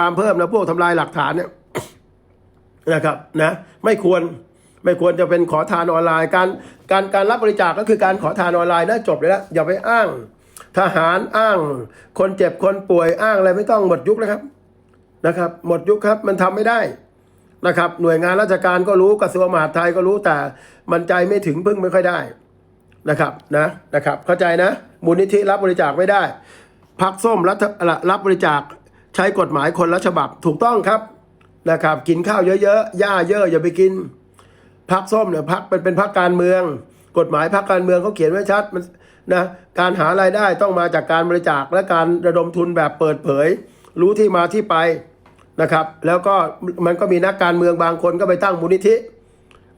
ความเพิ่มนะพวกทำลายหลักฐานเนี่ยนะครับนะไม่ควรไม่ควรจะเป็นขอทานออนไลน์การการการรับบริจาคก็คือการขอทานออนไลน์นะจบเลยละอย่าไปอ้าง ทหารอ้าง คนเจ็บคนป่วยอ้างอะไรไม่ต้องหมดยุคนะครับนะครับ หมดยุคครับมันทำไม่ได้นะครับ หน่วยงานราชการก็รู้กระทรวงมหาดไทยก็รู้แต่มันใจไม่ถึงพึ่งไม่ค่อยได้นะครับนะนะครับ เข้าใจนะ มูลนิธิรับบริจาคไม่ได้พักส้มรัฐรับบริจาค ใช้กฎหมายคนละฉบับถูกต้องครับนะครับ กินข้าวเยอะๆหญ้าเยอะอย่าไปกินพักส้มเนี่ยพักเป็นเป็นพักการเมือง กฎหมายพักการเมืองเขาเขียนไว้ชัดมันนะการหารายได้ต้องมาจากการบริจาคและการระดมทุนแบบเปิดเผย รู้ที่มาที่ไปนะครับ แล้วก็มันก็มีนักการเมืองบางคนก็ไปตั้งมูลนิธิ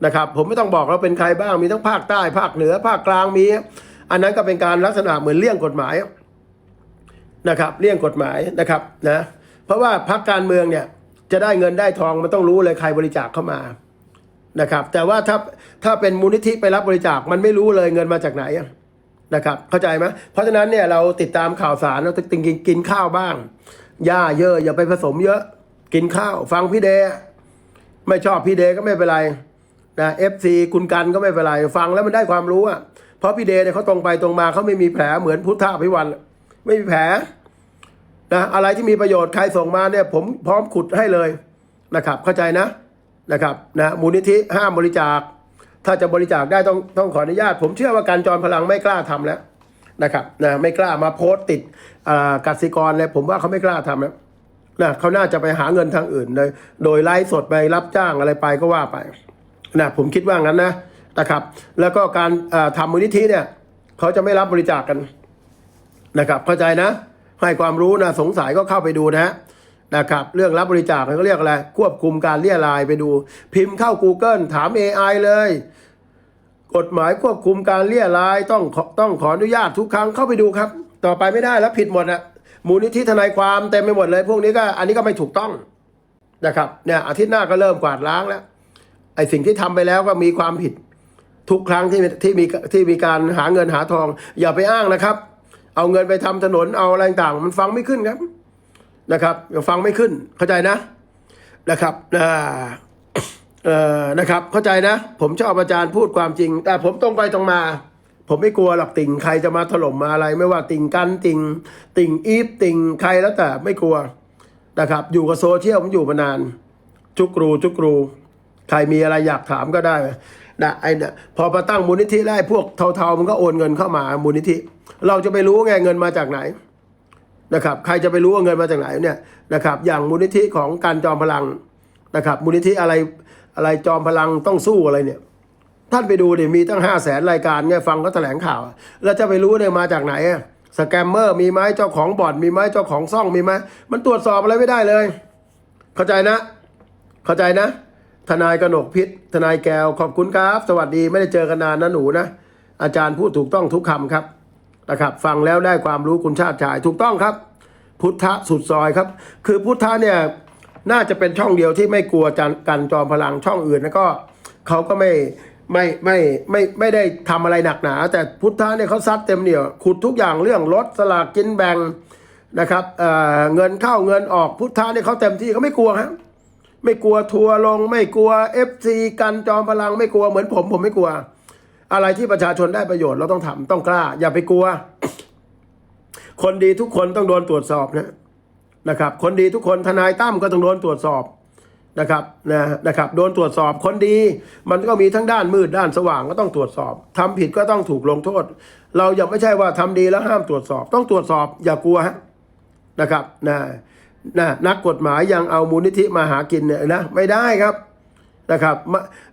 นะครับผมไม่ต้องบอกเราเป็นใครบ้างมีทั้งภาคใต้ภาคเหนือภาคกลางมี อันนั้นก็เป็นการลักษณะเหมือนเลี่ยงกฎหมาย นะครับเลี่ยงกฎหมายนะครับนะเพราะว่าพรรคการเมืองเนี่ยจะได้เงินได้ทองมันต้องรู้เลยใครบริจาคเข้ามานะครับ แต่ว่าถ้าถ้าเป็นมูลนิธิไปรับบริจาคมันไม่รู้เลยเงินมาจากไหนนะครับเข้าใจไหมเพราะฉะนั้นเนี่ยเราติดตามข่าวสารเราติงกินกินข้าวบ้างหญ้าเยอะอย่าไปผสมเยอะกินข้าว ฟังพี่เดไม่ชอบพี่เดก็ไม่เป็นไรนะเอฟซีคุณกันก็ไม่เป็นไร ฟังแล้วมันได้ความรู้อะเพราะพี่เดเนี่ยเขาตรงไปตรงมาเขาไม่มีแผลเหมือนพุทธพิวัน ไม่มีแผลนะอะไรที่มีประโยชน์ใครส่งมาเนี่ยผมพร้อมขุดให้เลยนะครับ เข้าใจนะนะครับนะมูลนิธิห้ามบริจาค ถ้าจะบริจาคได้ต้องต้องขออนุญาต ผมเชื่อว่าการจรพลังไม่กล้าทำแล้วนะครับนะไม่กล้ามาโพสต์ติดอ่ากสิกรเลยผมว่าเขาไม่กล้าทำแล้วนะเขาน่าจะไปหาเงินทางอื่นโดยโดยไลฟ์สดไปรับจ้างอะไรไปก็ว่าไปนะผมคิดว่างั้นนะนะครับ แล้วก็การอ่าทำมูลนิธิเนี่ยเขาจะไม่รับบริจาคกัน นะครับ เข้าใจนะ ให้ความรู้นะสงสัยก็เข้าไปดูนะนะครับเรื่องรับบริจาคเขาเรียกอะไร ควบคุมการเลี่ยรายไปดู พิมพ์เข้า Google ถาม AI เลย กฎหมายควบคุมการเลี่ยรายต้องต้องขออนุญาตทุกครั้งเข้าไปดูครับ ต่อไปไม่ได้แล้วผิดหมดอะมูลนิธิทนายความเต็มไปหมดเลย พวกนี้ก็อันนี้ก็ไม่ถูกต้องนะครับเนี่ยอาทิตย์หน้าก็เริ่มกวาดล้างแล้วไอสิ่งที่ทำไปแล้วก็มีความผิดทุกครั้งที่ที่มีที่มีการหาเงินหาทอง อย่าไปอ้างนะครับ เอาเงินไปทำถนนเอาอะไรต่างมันฟังไม่ขึ้นครับนะครับอย่าฟังไม่ขึ้นเข้าใจนะนะครับอ่าเอ่อนะครับ เข้าใจนะ ผมชอบอาจารย์พูดความจริง แต่ผมตรงไปตรงมา ผมไม่กลัวหรอกติ่งใครจะมาถล่มมาอะไร ไม่ว่าติ่งกันติ่งติ่งอีฟติ่งใครแล้วแต่ไม่กลัวนะครับ อยู่กับโซเชียลผมอยู่มานาน จุกรูจุกรู ใครมีอะไรอยากถามก็ได้ นะไอ้นี่พอมาตั้งมูลนิธิได้พวกเทาๆมันก็โอนเงินเข้ามามูลนิธิ เราจะไปรู้ไงเงินมาจากไหนนะครับใครจะไปรู้ว่าเงินมาจากไหนเนี่ยนะครับอย่างมูลนิธิของการจอมพลังนะครับมูลนิธิอะไรอะไรจอมพลังต้องสู้อะไรเนี่ยท่านไปดูดิมีตั้งห้าแสนรายการเนี่ยฟังเขาแถลงข่าว แล้วจะไปรู้เนี่ยมาจากไหนอะสแกมเมอร์มีไหมเจ้าของบ่อนมีไหมเจ้าของซ่องมีไหมมันตรวจสอบอะไรไม่ได้เลย เข้าใจนะ เข้าใจนะ ทนายกนกพิษทนายแก้วขอบคุณครับ สวัสดีไม่ได้เจอกันนานนะหนูนะ อาจารย์พูดถูกต้องทุกคำครับนะครับ ฟังแล้วได้ความรู้คุณชาติชายถูกต้องครับ พุทธสุดซอยครับ คือพุทธะเนี่ยน่าจะเป็นช่องเดียวที่ไม่กลัวจันกันจอมพลังช่องอื่นแล้วก็เขาก็ไม่ไม่ไม่ไม่ไม่ได้ทำอะไรหนักหนา แต่พุทธะเนี่ยเขาซัดเต็มเหนียวขุดทุกอย่างเรื่องรถสลากกินแบ่งนะครับเออเงินเข้าเงินออกพุทธะเนี่ยเขาเต็มที่เขาไม่กลัวฮะ ไม่กลัวทัวร์ลง ไม่กลัวเอฟซีกันจอมพลังไม่กลัวเหมือนผมผมไม่กลัว อะไรที่ประชาชนได้ประโยชน์เราต้องทำต้องกล้า อย่าไปกลัว คนดีทุกคนต้องโดนตรวจสอบนะนะครับ คนดีทุกคนทนายตั้มก็ต้องโดนตรวจสอบนะครับนะนะครับโดนตรวจสอบคนดี มันก็มีทั้งด้านมืดด้านสว่างก็ต้องตรวจสอบทำผิดก็ต้องถูกลงโทษ เราอย่าไม่ใช่ว่าทำดีแล้วห้ามตรวจสอบ ต้องตรวจสอบอย่ากลัวฮะนะครับนะ นะนักกฎหมายยังเอามูลนิธิมาหากินเนี่ยนะไม่ได้ครับนะครับ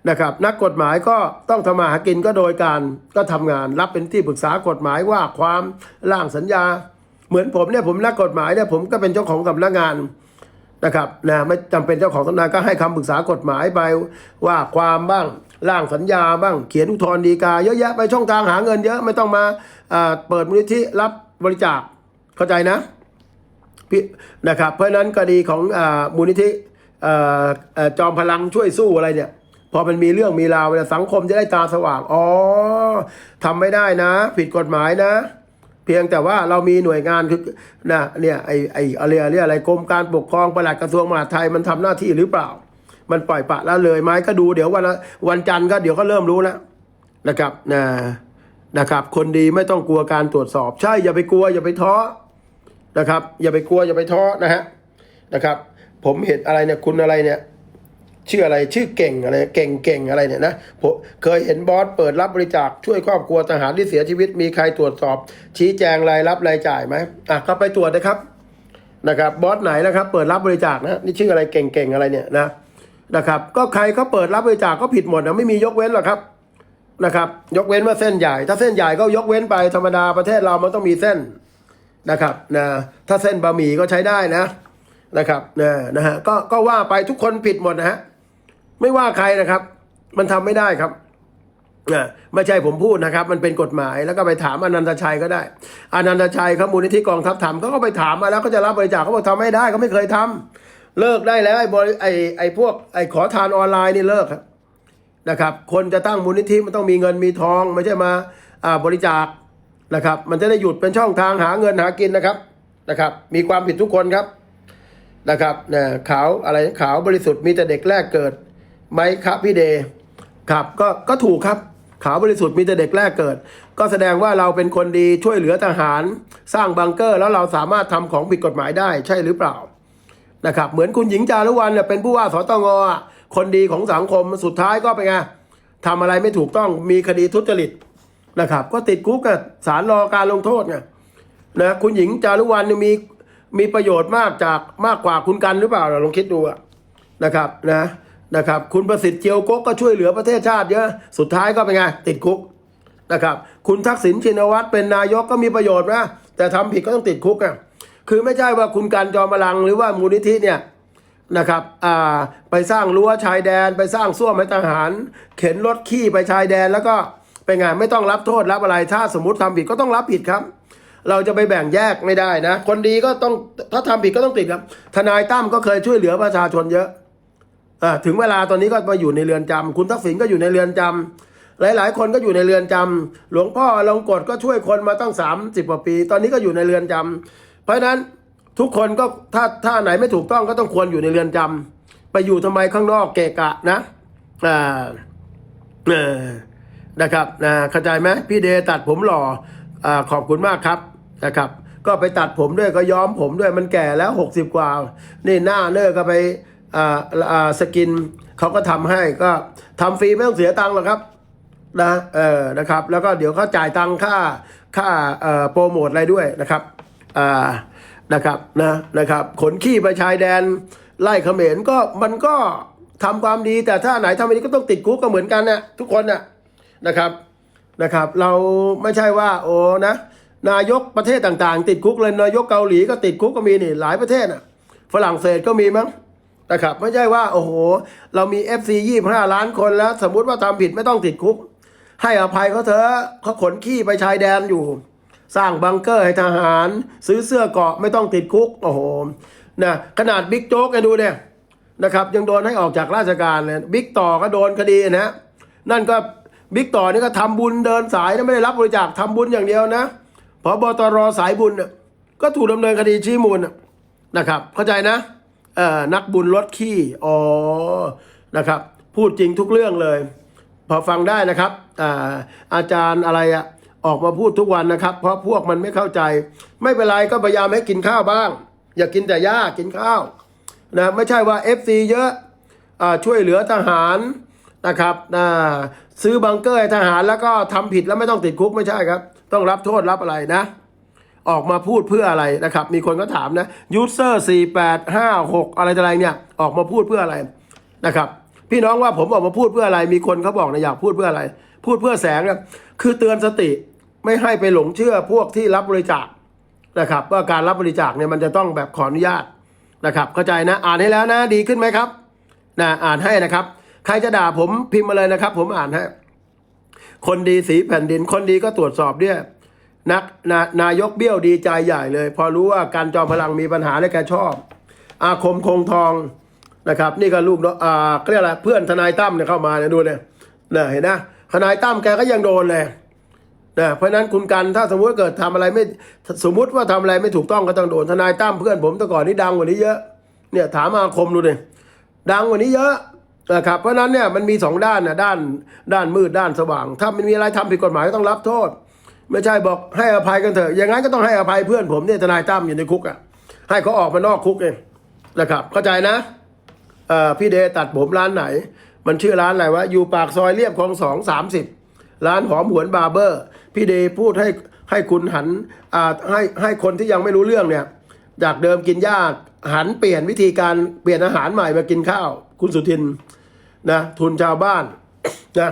นะครับ นักกฎหมายก็ต้องทำมาหากินก็โดยการก็ทำงานรับเป็นที่ปรึกษากฎหมายว่าความร่างสัญญา เหมือนผมเนี่ยผมนักกฎหมายเนี่ยผมก็เป็นเจ้าของสำนักงานนะครับนะไม่จำเป็นเจ้าของสำนักงานก็ให้คำปรึกษากฎหมายไปว่าความบ้างร่างสัญญาบ้างเขียนอุทธรณ์ฎีกา เยอะแยะไปช่องทางหาเงินเยอะไม่ต้องมาเปิดมูลนิธิรับบริจาคเข้าใจนะ นะครับเพราะนั้นคดีของอมูลนิธิจอมพลังช่วยสู้อะไรเนี่ยพอมันมีเรื่องมีราวเนี่ยสังคมจะได้ตาสว่างอ๋อทำไม่ได้นะ ผิดกฎหมายนะ เพียงแต่ว่าเรามีหน่วยงานคือนะเนี่ยไอไออะไรอะไรอะไรกรมการปกครองปลัดกระทรวงมหาดไทยมันทำหน้าที่หรือเปล่า มันปล่อยปละละเลยไหมก็ดูเดี๋ยววันวันจันทร์ก็เดี๋ยวก็เริ่มรู้แล้วนะครับนะนะครับ คนดีไม่ต้องกลัวการตรวจสอบ ใช่อย่าไปกลัวอย่าไปท้อ นะครับ อย่าไปกลัวอย่าไปท้อนะฮะนะครับ ผมเห็นอะไรเนี่ยคุณอะไรเนี่ยชื่ออะไรชื่อเก่งอะไรเก่งเก่งอะไรเนี่ยนะผมเคยเห็นบอสเปิดรับบริจาคช่วยครอบครัวทหารที่เสียชีวิตมีใครตรวจสอบ ชี้แจงรายรับรายจ่ายไหมอะก็ไปตรวจนะครับนะครับบอสไหนนะครับ เปิดรับบริจาคนะนี่ชื่ออะไรเก่งเก่งอะไรเนี่ยนะนะครับ ก็ใครเขาเปิดรับบริจาคก็ผิดหมดนะไม่มียกเว้นหรอกครับนะครับ ยกเว้นว่าเส้นใหญ่ ถ้าเส้นใหญ่ก็ยกเว้นไปธรรมดาประเทศเรามันต้องมีเส้น นะครับนะถ้าเส้นบะหมี่ก็ใช้ได้นะนะครับนะนะฮะก็ก็ว่าไปทุกคนผิดหมดนะฮะไม่ว่าใครนะครับ มันทำไม่ได้ครับอ่าไม่ใช่ผมพูดนะครับ มันเป็นกฎหมายแล้วก็ไปถามอนันตชัยก็ได้อนันตชัยเขามูลนิธิกองทัพทำเขาก็ไปถามมาแล้วก็จะรับบริจาคเขาบอกทำไม่ได้เขาไม่เคยทำเลิกได้แล้วไอ้บริไอ้ไอ้พวกไอ้ขอทานออนไลน์นี่เลิกครับนะครับ คนจะตั้งมูลนิธิมันต้องมีเงินมีทองไม่ใช่มาอ่าบริจาค นะครับ มันจะได้หยุดเป็นช่องทางหาเงินหากินนะครับนะครับ มีความผิดทุกคนครับนะครับนะขาวอะไรขาวบริสุทธิ์มีแต่เด็กแรกเกิดไหมครับพี่เดย์ครับก็ก็ถูกครับขาวบริสุทธิ์มีแต่เด็กแรกเกิด ก็แสดงว่าเราเป็นคนดีช่วยเหลือทหาร สร้างบังเกอร์ แล้วเราสามารถทำของผิดกฎหมายได้ใช่หรือเปล่านะครับเหมือนคุณหญิงจารุวรรณเนี่ยเป็นผู้ว่าสตงอะคนดีของสังคมสุดท้ายก็เป็นไงทำอะไรไม่ถูกต้องมีคดีทุจริต นะครับ ก็ติดคุกอะศาลรอการลงโทษไงนะคุณหญิงจารุวรรณเนี่ยมีมีประโยชน์มากจากมากกว่าคุณกันหรือเปล่าลองคิดดูนะครับนะนะครับ คุณประสิทธิ์เจียวกกก็ช่วยเหลือประเทศชาติเยอะสุดท้ายก็เป็นไงติดคุกนะครับ คุณทักษิณชินวัตรเป็นนายกก็มีประโยชน์นะแต่ทำผิดก็ต้องติดคุกอะคือไม่ใช่ว่าคุณการจอมพลังหรือว่ามูลนิธิเนี่ยนะครับอ่าไปสร้างรั้วชายแดน ไปสร้างส้วมให้ทหาร เข็นรถขี้ไปชายแดนแล้วก็ เป็นไงไม่ต้องรับโทษรับอะไร ถ้าสมมติทำผิดก็ต้องรับผิดครับ เราจะไปแบ่งแยกไม่ได้นะ คนดีก็ต้องถ้าทำผิดก็ต้องติดครับ ทนายตั้มก็เคยช่วยเหลือประชาชนเยอะอถึงเวลาตอนนี้ก็มาอยู่ในเรือนจำคุณทักษิณก็อยู่ในเรือนจำหลาย ๆ คนก็อยู่ในเรือนจำหลวงพ่อลงกฎก็ช่วยคนมาตั้งสามสิบกว่าปี ตอนนี้ก็อยู่ในเรือนจำเพราะฉะนั้นทุกคนก็ถ้าถ้าไหนไม่ถูกต้องก็ต้องควรอยู่ในเรือนจำไปอยู่ทำไมข้างนอกเกะกะนะอ่าเออ นะครับนะเข้าใจไหมพี่เดตัดผมหล่ออขอบคุณมากครับนะครับ ก็ไปตัดผมด้วยก็ย้อมผมด้วยมันแก่แล้วหกสิบกว่า นี่หน้าเนื้อก็ไปอ่าสกินเขาก็ทำให้ก็ทำฟรีไม่ต้องเสียตังค์หรอกครับนะเออนะครับ แล้วก็เดี๋ยวเขาจ่ายตังค่าค่าอ่อโปรโมทอะไรด้วยนะครับอ่านะครับนะนะครับขนขี้ไปชายแดนไล่เขมรก็มันก็ทำความดีแต่ถ้าไหนทำไม่ดีก็ต้องติดคุกก็เหมือนกันนะทุกคนนะ นะครับนะครับ เราไม่ใช่ว่าโอ้นะนายกประเทศต่างๆ ติดคุกเลยนายกเกาหลีก็ติดคุกก็มีนี่หลายประเทศน่ะฝรั่งเศสก็มีมั้งนะครับไม่ใช่ว่าโอ้โห เรามี FC ยี่ห้าล้านคนแล้ว สมมุติว่าทำผิดไม่ต้องติดคุก ให้อภัยเขาเถอะเขาขนขี้ไปชายแดนอยู่ สร้างบังเกอร์ให้ทหาร ซื้อเสื้อเกาะไม่ต้องติดคุกโอ้โหนะขนาดบิ๊กโจ๊กไงดูเนี่ยนะครับยังโดนให้ออกจากราชการเลยบิ๊กต่อก็โดนคดีนะนั่นก็ บิ๊กต่อนี่ก็ทำบุญเดินสายนะไม่ได้รับบริจาคทำบุญอย่างเดียวนะพบตรสายบุญน่ะก็ถูกดำเนินคดีชี้มูลนะครับ เข้าใจนะเอ่อนักบุญลดขี้อ๋อนะครับ พูดจริงทุกเรื่องเลย พอฟังได้นะครับอ่าอาจารย์อะไรอะออกมาพูดทุกวันนะครับ เพราะพวกมันไม่เข้าใจ ไม่เป็นไรก็พยายามให้กินข้าวบ้าง อย่ากินแต่หญ้ากินข้าวนะไม่ใช่ว่า FC เยอะอาช่วยเหลือทหาร นะครับอ่าซื้อบังเกอร์ให้ทหารแล้วก็ทำผิดแล้วไม่ต้องติดคุกไม่ใช่ครับ ต้องรับโทษรับอะไรนะ ออกมาพูดเพื่ออะไรนะครับ มีคนก็ถามนะยูเซอร์สี่แปดห้าหกอะไรต่ออะไรเนี่ย ออกมาพูดเพื่ออะไรนะครับ พี่น้องว่าผมออกมาพูดเพื่ออะไร มีคนเขาบอกนะอยากพูดเพื่ออะไร พูดเพื่อแสงนะคือเตือนสติไม่ให้ไปหลงเชื่อพวกที่รับบริจาคนะครับว่าการรับบริจาคเนี่ยมันจะต้องแบบขออนุญาตนะครับ เข้าใจนะ อ่านให้แล้วนะดีขึ้นไหมครับนะอ่านให้นะครับ ใครจะด่าผมพิมพ์มาเลยนะครับ ผมอ่านให้คนดีสีแผ่นดิน คนดีก็ตรวจสอบด้วยนักนานายกเบี้ยวดีใจใหญ่เลย พอรู้ว่าการจอมพลังมีปัญหาและแกชอบ อาคมคงทองนะครับ นี่ก็ลูกน้องอ่าเรียกอะไรเพื่อนทนายตั้มเนี่ยเข้ามาเนี่ยดูเนี่ยเนี่ยเห็นนะทนายตั้มแกก็ยังโดนเลยนะเพราะนั้นคุณกันถ้าสมมติเกิดทำอะไรไม่สมมุติว่าทำอะไรไม่ถูกต้องก็ต้องโดนทนายตั้มเพื่อนผมแต่ก่อนนี่ดังกว่านี้เยอะ เนี่ยถามอาคมดูเลยดังกว่านี้เยอะ นะครับเพราะนั้นเนี่ยมันมีสองด้านนะด้านด้านมืดด้านสว่าง ถ้ามันมีอะไรทำผิดกฎหมายก็ต้องรับโทษ ไม่ใช่บอกให้อภัยกันเถอะอย่างนั้นก็ต้องให้อภัยเพื่อนผมเนี่ยทนายตั้มอยู่ในคุกอะให้เขาออกมานอกคุกเองนะครับเข้าใจนะเอ่อพี่เดตัดผมร้านไหน มันชื่อร้านอะไรวะอยู่ปากซอยเรียบคลองสองสามสิบร้านหอมหวนบาร์เบอร์ พี่เดพูดให้ให้คุณหันอ่าให้ให้คนที่ยังไม่รู้เรื่องเนี่ย จากเดิมกินยากหันเปลี่ยนวิธีการเปลี่ยนอาหารใหม่มากินข้าว คุณสุทินนะทุนชาวบ้านนะ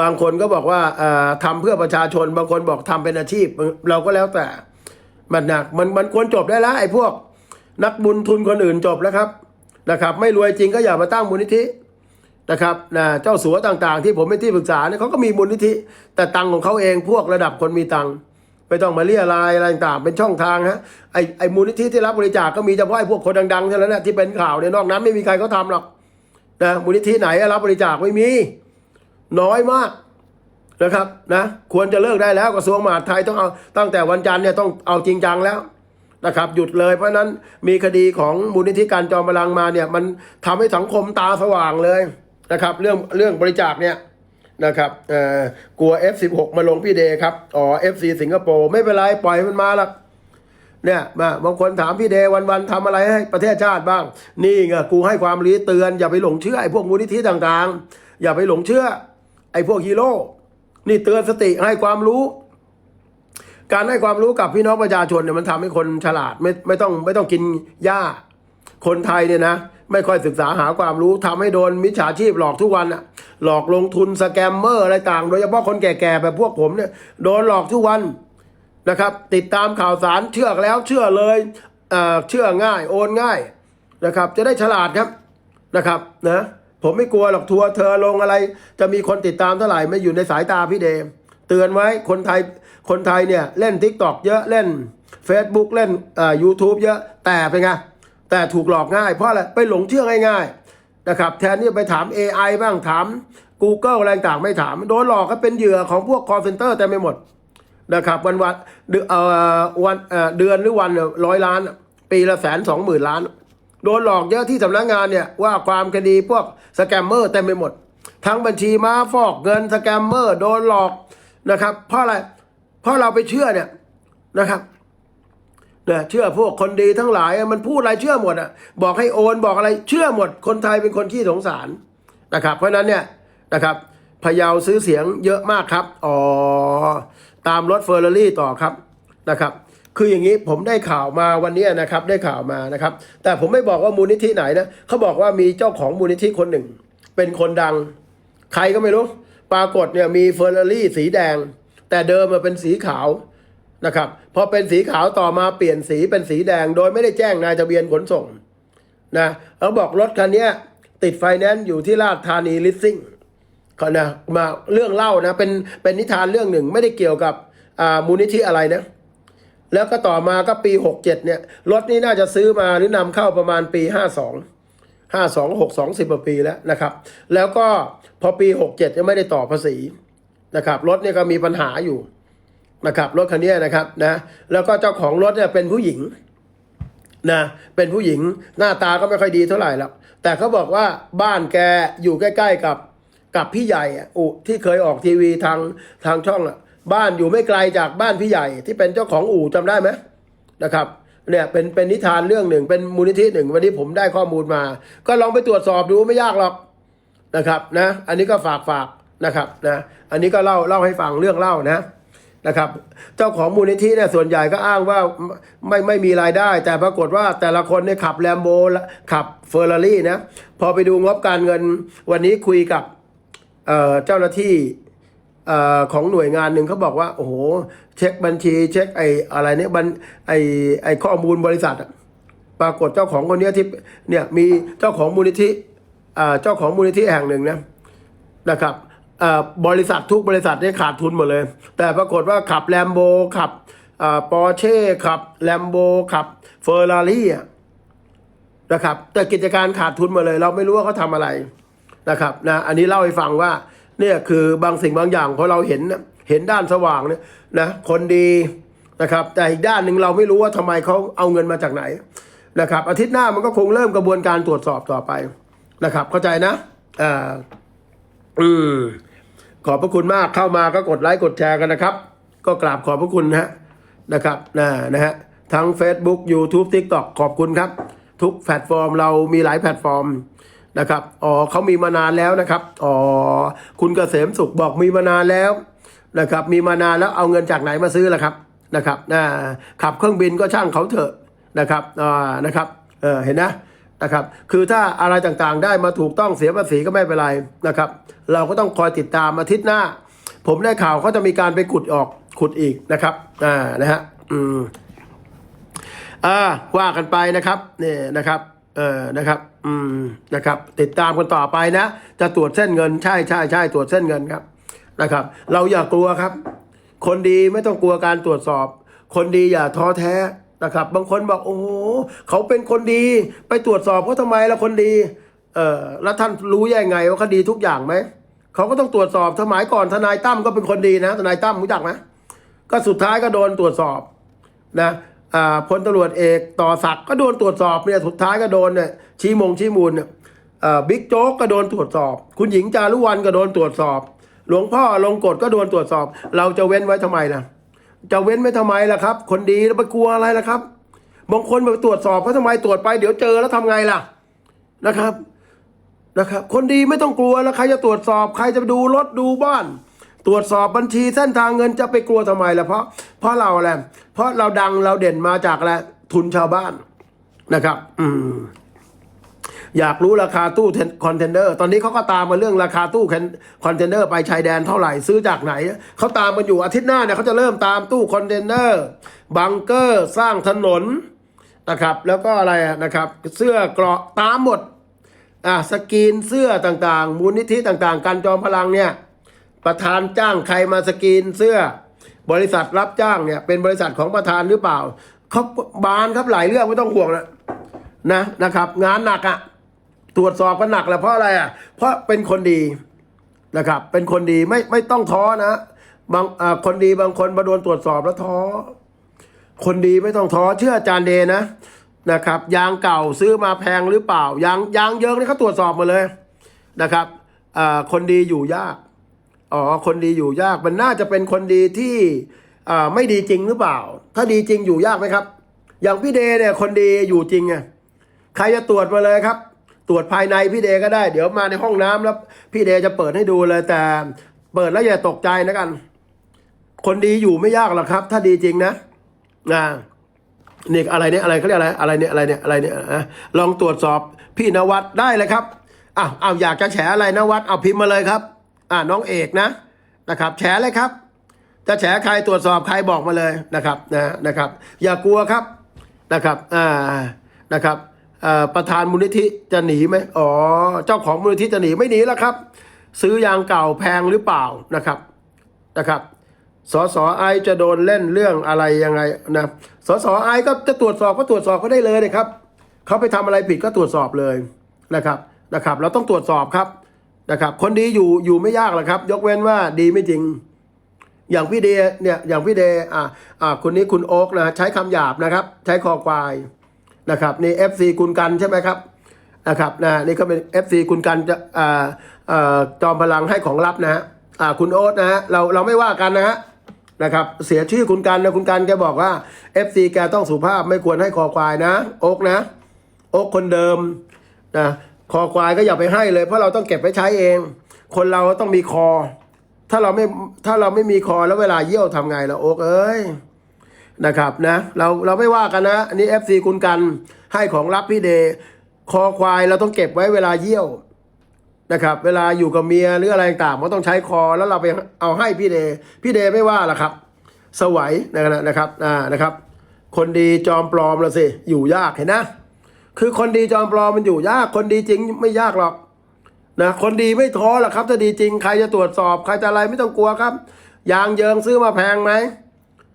บางคนก็บอกว่าเอ่อทำเพื่อประชาชน บางคนบอกทำเป็นอาชีพ เราก็แล้วแต่ มันหนักมันมันควรจบได้แล้วไอ้พวก นักบุญทุนคนอื่นจบแล้วครับนะครับ ไม่รวยจริงก็อย่ามาตั้งมูลนิธินะครับนะเจ้าสัวต่างๆ ที่ผมเป็นที่ปรึกษาเนี่ยเขาก็มีมูลนิธิ แต่ตังของเขาเองพวกระดับคนมีตังค์ ไม่ต้องมาเรียรายอะไรต่างเป็นช่องทางฮะไอไอมูลนิธิที่รับบริจาคก็มีเฉพาะไอ้พวกคนดังๆเท่านั้นแหละที่เป็นข่าวเนี่ยนอกนั้นไม่มีใครเขาทำหรอกนะมูลนิธิไหนรับบริจาคไม่มี น้อยมากนะครับนะควรจะเลิกได้แล้วกระทรวงมหาดไทยต้องเอาตั้งแต่วันจันทร์เนี่ยต้องเอาจริงจังแล้วนะครับหยุดเลยเพราะฉะนั้นมีคดีของมูลนิธิการจอมพลังมาเนี่ยมันทำให้สังคมตาสว่างเลยนะครับ เรื่องเรื่องบริจาคเนี่ย นะครับเอ่อกลัว F16 มาลงพี่เดย์ครับ อ๋อ FC สิงคโปร์ไม่เป็นไร ปล่อยมันมาละเนี่ยมาบางคนถามพี่เดย์วันๆทำอะไรให้ประเทศชาติบ้าง นี่ไงกูให้ความรีเตือน อย่าไปหลงเชื่อไอ้พวกมูลนิธิต่างๆ อย่าไปหลงเชื่อ ไอ้พวกฮีโร่นี่เตือนสติให้ความรู้ การให้ความรู้กับพี่น้องประชาชนเนี่ยมันทำให้คนฉลาดไม่ไม่ต้องไม่ต้องกินหญ้าคนไทยเนี่ยนะ ไม่ค่อยศึกษาหาความรู้ทำให้โดนมิจฉาชีพหลอกทุกวันอะหลอกลงทุนสแกมเมอร์อะไรต่าง โดยเฉพาะคนแก่ๆแบบพวกผมเนี่ยโดนหลอกทุกวันนะครับ ติดตามข่าวสารเชื่อแล้วเชื่อเลยเอ่อเชื่อง่ายโอนง่ายนะครับ จะได้ฉลาดครับนะครับนะผมไม่กลัวหรอกทัวร์เธอลงอะไร จะมีคนติดตามเท่าไหร่ไม่อยู่ในสายตาพี่เดมเตือนไว้คนไทยคนไทยเนี่ยเล่น t ิ k t o k เยอะเล่น Facebook เล่นเอ่อ YouTube เยอะแต่เป็นไง แต่ถูกหลอกง่ายเพราะอะไรไปหลงเชื่อง่ายๆนะครับแทนที่จะไปถาม AI บ้างถาม Google อะไรต่างไม่ถาม โดนหลอกก็เป็นเหยื่อของพวก call center แต่ไม่หมดนะครับวันวันเดือนเอ่อวันเอ่อเดือนหรือวันร้อยล้าน ปีละแสนสองหมื่นล้าน โดนหลอกเยอะที่สำนักงานเนี่ยว่าความคดีพวกสแกมเมอร์เต็มไปหมด ทั้งบัญชีม้าฟอกเงินสแกมเมอร์ โดนหลอกนะครับเพราะอะไรเพราะเราไปเชื่อเนี่ยนะครับ นี่ยเชื่อพวกคนดีทั้งหลายมันพูดอะไรเชื่อหมดอะบอกให้โอนบอกอะไรเชื่อหมด คนไทยเป็นคนขี้สงสารนะครับ เพราะฉะนั้นเนี่ยนะครับพยาซื้อเสียงเยอะมากครับอ๋อตามรถเฟอร์รารี่ต่อครับนะครับคืออย่างนี้ผมได้ข่าวมาวันนี้นะครับได้ข่าวมานะครับ แต่ผมไม่บอกว่ามูลนิธิไหนนะเขาบอกว่ามีเจ้าของมูลนิธิคนหนึ่ง เป็นคนดัง ใครก็ไม่รู้ ปรากฏเนี่ยมีเฟอร์รารี่สีแดง แต่เดิมมันเป็นสีขาว นะครับพอเป็นสีขาวต่อมาเปลี่ยนสีเป็นสีแดงโดยไม่ได้แจ้งนายทะเบียนขนส่งนะเขาบอกรถคันนี้ติดไฟแนนซ์อยู่ที่ลาดธานีลิสซิ่งเขานะมาเรื่องเล่านะเป็นเป็นนิทานเรื่องหนึ่งไม่ได้เกี่ยวกับมูลนิธิอะไรนะแล้วก็ต่อมาก็ปี 67เนี่ยรถนี้น่าจะซื้อมาหรือนำเข้าประมาณปี 52 52 62 10กว่าปีแล้วนะครับ แล้วก็พอปี 67ยังไม่ได้ต่อภาษีนะครับรถเนี่ยก็มีปัญหาอยู่ นะครับรถคันนี้นะครับนะแล้วก็เจ้าของรถเนี่ยเป็นผู้หญิงนะเป็นผู้หญิงหน้าตาก็ไม่ค่อยดีเท่าไหร่หรอกแต่เขาบอกว่าบ้านแกอยู่ใกล้ ๆกับกับพี่ใหญ่อุที่เคยออกทีวีทางทางช่องอะบ้านอยู่ไม่ไกลจากบ้านพี่ใหญ่ที่เป็นเจ้าของอู่จำได้ไหมนะครับเนี่ยเป็นเป็นนิทานเรื่องหนึ่งเป็นมูลนิธิหนึ่งวันนี้ผมได้ข้อมูลมา ก็ลองไปตรวจสอบดูไม่ยากหรอกนะครับนะอันนี้ก็ฝากฝากนะครับนะอันนี้ก็เล่าเล่าให้ฟังเรื่องเล่านะ นะครับ เจ้าของมูลนิธิเนี่ยส่วนใหญ่ก็อ้างว่าไม่ไม่มีรายได้ แต่ปรากฏว่าแต่ละคนเนี่ยขับแลมโบขับเฟอร์รารี่นะพอไปดูงบการเงินวันนี้คุยกับเเจ้าหน้าที่ของหน่วยงานหนึ่งเขาบอกว่า โอ้โห เช็คบัญชี เช็คไอ้อะไรเนี่ยบัญไอ้ไอ้ข้อมูลบริษัทอะปรากฏเจ้าของคนเนี้ยที่เนี่ยมีเจ้าของมูลนิธิเจ้าของมูลนิธิแห่งหนึ่งนะนะครับ บริษัททุกบริษัทเนี่ยขาดทุนหมดเลย แต่ปรากฏว่าขับแลมโบขับปอร์เช่ขับแลมโบขับเฟอร์รารี่อะนะครับ แต่กิจการขาดทุนหมาเลย เราไม่รู้ว่าเขาทำอะไรนะครับนะอันนี้เล่าให้ฟังว่าเนี่ยคือบางสิ่งบางอย่างพอเราเห็นนะเห็นด้านสว่างเนี่ยนะคนดีนะครับ แต่อีกด้านหนึ่งเราไม่รู้ว่าทำไมเขาเอาเงินมาจากไหนนะครับ อาทิตย์หน้ามันก็คงเริ่มกระบวนการตรวจสอบต่อไปนะครับ เข้าใจนะอ่าอืม ขอบพระคุณมากเข้ามาก็กดไลค์กดแชร์กันนะครับ ก็กราบขอบพระคุณนะฮะนะครับนะนะฮะทั้ง Facebook YouTube TikTok ขอบคุณครับ ทุกแพลตฟอร์มเรามีหลายแพลตฟอร์มนะครับอ๋อเขามีมานานแล้วนะครับอ๋อคุณเกษมสุขบอกมีมานานแล้วนะครับ มีมานานแล้วเอาเงินจากไหนมาซื้อล่ะครับนะครับนะขับเครื่องบินก็ช่างเขาเถอะนะครับอ่านะครับเออเห็นนะ นะครับ คือถ้าอะไรต่างๆได้มาถูกต้องเสียภาษีก็ไม่เป็นไรนะครับ เราก็ต้องคอยติดตามอาทิตย์หน้า ผมได้ข่าวเขาจะมีการไปขุดออกขุดอีกนะครับ อ่านะฮะอืมอ่าว่ากันไปนะครับนี่นะครับเออนะครับ อืมนะครับ ติดตามกันต่อไปนะ จะตรวจเส้นเงินใช่ใช่ใช่ตรวจเส้นเงินครับนะครับ เราอย่ากลัวครับ คนดีไม่ต้องกลัวการตรวจสอบ คนดีอย่าท้อแท้ นะครับ บางคนบอกโอ้โหเขาเป็นคนดี ไปตรวจสอบเขาทำไมล่ะคนดี เออแล้วท่านรู้ยังไงว่าเขาดีทุกอย่างไหมเขาก็ต้องตรวจสอบสมัยก่อนทนายตั้มก็เป็นคนดีนะทนายตั้มรู้จักไหมก็สุดท้ายก็โดนตรวจสอบนะพลตำรวจเอกต่อศักดิ์ก็โดนตรวจสอบเนี่ยสุดท้ายก็โดนเนี่ยชี้มงชี้มูลเนี่ยบิ๊กโจ๊กก็โดนตรวจสอบ คุณหญิงจารุวรรณก็โดนตรวจสอบ หลวงพ่อลงกฎก็โดนตรวจสอบ เราจะเว้นไว้ทำไมล่ะ จะเว้นไว้ทำไมล่ะครับ คนดีแล้วไปกลัวอะไรล่ะครับ บางคนไปตรวจสอบเขาทำไมตรวจไปเดี๋ยวเจอแล้วทำไงล่ะนะครับนะครับ คนดีไม่ต้องกลัวแล้วใครจะตรวจสอบ ใครจะดูรถดูบ้าน ตรวจสอบบัญชีเส้นทางเงินจะไปกลัวทำไมล่ะเพราะเพราะเราอะไรเพราะเราดังเราเด่นมาจากอะไรทุนชาวบ้านนะครับ อืม อยากรู้ราคาตู้คอนเทนเนอร์ตอนนี้เขาก็ตามมาเรื่องราคาตู้คอนเทนเนอร์ไปชายแดนเท่าไหร่ซื้อจากไหนเขาตามกันอยู่อาทิตย์หน้าเนี่ยเขาจะเริ่มตามตู้คอนเทนเนอร์บังเกอร์สร้างถนนนะครับ แล้วก็อะไรนะครับ เสื้อเกราะตามหมดอะสกีนเสื้อต่างๆ มูลนิธิต่างๆ การจอมพลังเนี่ยประธานจ้างใครมาสกีนเสื้อ บริษัทรับจ้างเนี่ยเป็นบริษัทของประธานหรือเปล่าเขาบานครับหลายเรื่องไม่ต้องห่วงนะนะนะครับ งานหนักอะ ตรวจสอบกันหนักแหละเพราะอะไรอะ เพราะเป็นคนดีนะครับ เป็นคนดีไม่ไม่ต้องท้อนะบางคนดีบางคนมาโดนตรวจสอบแล้วท้อ คนดีไม่ต้องท้อเชื่ออาจารย์เดนะนะครับ ยางเก่าซื้อมาแพงหรือเปล่ายางยางเยิงนี่เขาตรวจสอบมาเลยนะครับอ่าคนดีอยู่ยากอ๋อคนดีอยู่ยากมันน่าจะเป็นคนดีที่อ่าไม่ดีจริงหรือเปล่า ถ้าดีจริงอยู่ยากไหมครับ อย่างพี่เดเนี่ยคนดีอยู่จริงไงใครจะตรวจมาเลยครับ ตรวจภายในพี่เดก็ได้ เดี๋ยวมาในห้องน้ำแล้ว พี่เดจะเปิดให้ดูเลยแต่ เปิดแล้วอย่าตกใจนะกัน คนดีอยู่ไม่ยากหรอกครับ ถ้าดีจริงนะนะนี่อะไรเนี่ยอะไรเขาเรียกอะไรอะไรเนี่ยอะไรเนี่ยอะไรเนี่ยอะลองตรวจสอบพี่นวัดได้เลยครับอ้าวอ้าวอยากจะแฉอะไรนวัดเอาพิมพ์มาเลยครับ อ่าน้องเอกนะนะครับแฉเลยครับ จะแฉใครตรวจสอบใครบอกมาเลยนะครับนะนะครับ อย่ากลัวครับนะครับอ่านะครับ ประธานมูลนิธิจะหนีไหมอ๋อ เจ้าของมูลนิธิจะหนีไม่หนีแล้วครับ ซื้อยางเก่าแพงหรือเปล่านะครับนะครับสสไอจะโดนเล่นเรื่องอะไรยังไงนะสสไอก็จะตรวจสอบก็ตรวจสอบก็ได้เลยนะครับเขาไปทำอะไรผิดก็ตรวจสอบเลยนะครับนะครับ เราต้องตรวจสอบครับนะครับ คนดีอยู่อยู่ไม่ยากหรอกครับ ยกเว้นว่าดีไม่จริง อย่างพี่เดเนี่ยอย่างพี่เดอ่าอ่าคนนี้คุณโอ๊กนะใช้คำหยาบนะครับ ใช้คอควาย นะครับนี่ FC คุณกันใช่ไหมครับนะครับนะนี่ก็เป็น FC คุณกันจะอ่าอ่าจอมพลังให้ของลับนะฮะอ่าคุณโอ๊ตนะฮะเราเราไม่ว่ากันนะฮะนะครับเสียชื่อคุณกันนะคุณกันแกบอกว่า FC แกต้องสุภาพไม่ควรให้คอควายนะโอ๊กนะโอ๊กคนเดิมนะคอควายก็อย่าไปให้เลย เพราะเราต้องเก็บไว้ใช้เอง คนเราต้องมีคอ ถ้าเราไม่ถ้าเราไม่มีคอแล้วเวลาเยี่ยวทำไงล่ะโอ๊กเอ้ย นะครับนะเราเราไม่ว่ากันนะ อันนี้ FC คุณกันให้ของรับพี่เดย์คอควายเราต้องเก็บไว้เวลาเยี่ยวนะครับ เวลาอยู่กับเมียหรืออะไรต่างๆมันต้องใช้คอแล้วเราไปเอาให้พี่เดย์พี่เดย์ไม่ว่าล่ะครับ สวัยนะครับนะครับอ่านะครับ คนดีจอมปลอมละสิอยู่ยากเห็นนะ คือคนดีจอมปลอมมันอยู่ยากคนดีจริงไม่ยากหรอกนะคนดีไม่ท้อหรอกครับถ้าดีจริงใครจะตรวจสอบใครจะอะไรไม่ต้องกลัวครับ ยางเยิงซื้อมาแพงไหม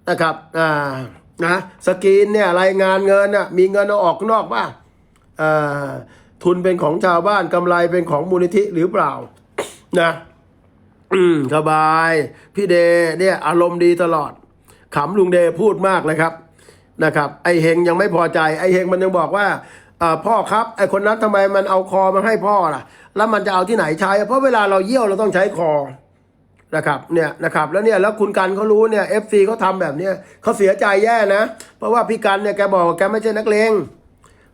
นะครับอ่านะสกรีนเนี่ยรายงานเงินน่ะมีเงินเอาออกข้างนอกป่ะอ่าทุนเป็นของชาวบ้านกำไรเป็นของมูลนิธิหรือเปล่านะอืมสบาย พี่เดเนี่ยอารมณ์ดีตลอดขำลุงเดพูดมากเลยครับนะครับ ไอเฮงยังไม่พอใจไอเฮงมันยังบอกว่าอ่าพ่อครับไอคนนั้นทำไมมันเอาคอมาให้พ่อล่ะ แล้วมันจะเอาที่ไหนใช้ เพราะเวลาเราเยี่ยวเราต้องใช้คอ นะครับเนี่ยนะครับแล้วเนี่ยแล้วคุณกันเขารู้เนี่ยเอฟซีเขาทำแบบเนี้ยเขาเสียใจแย่นะ เพราะว่าพี่กันเนี่ยแกบอกแกไม่ใช่นักเลง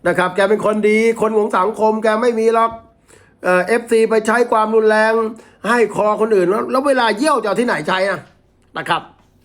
นะครับ แกเป็นคนดีคนของสังคม แกไม่มีหรอกเอฟซีไปใช้ความรุนแรง ให้คอคนอื่น แล้วเวลาเยี่ยวจะที่ไหนใช้นะนะครับ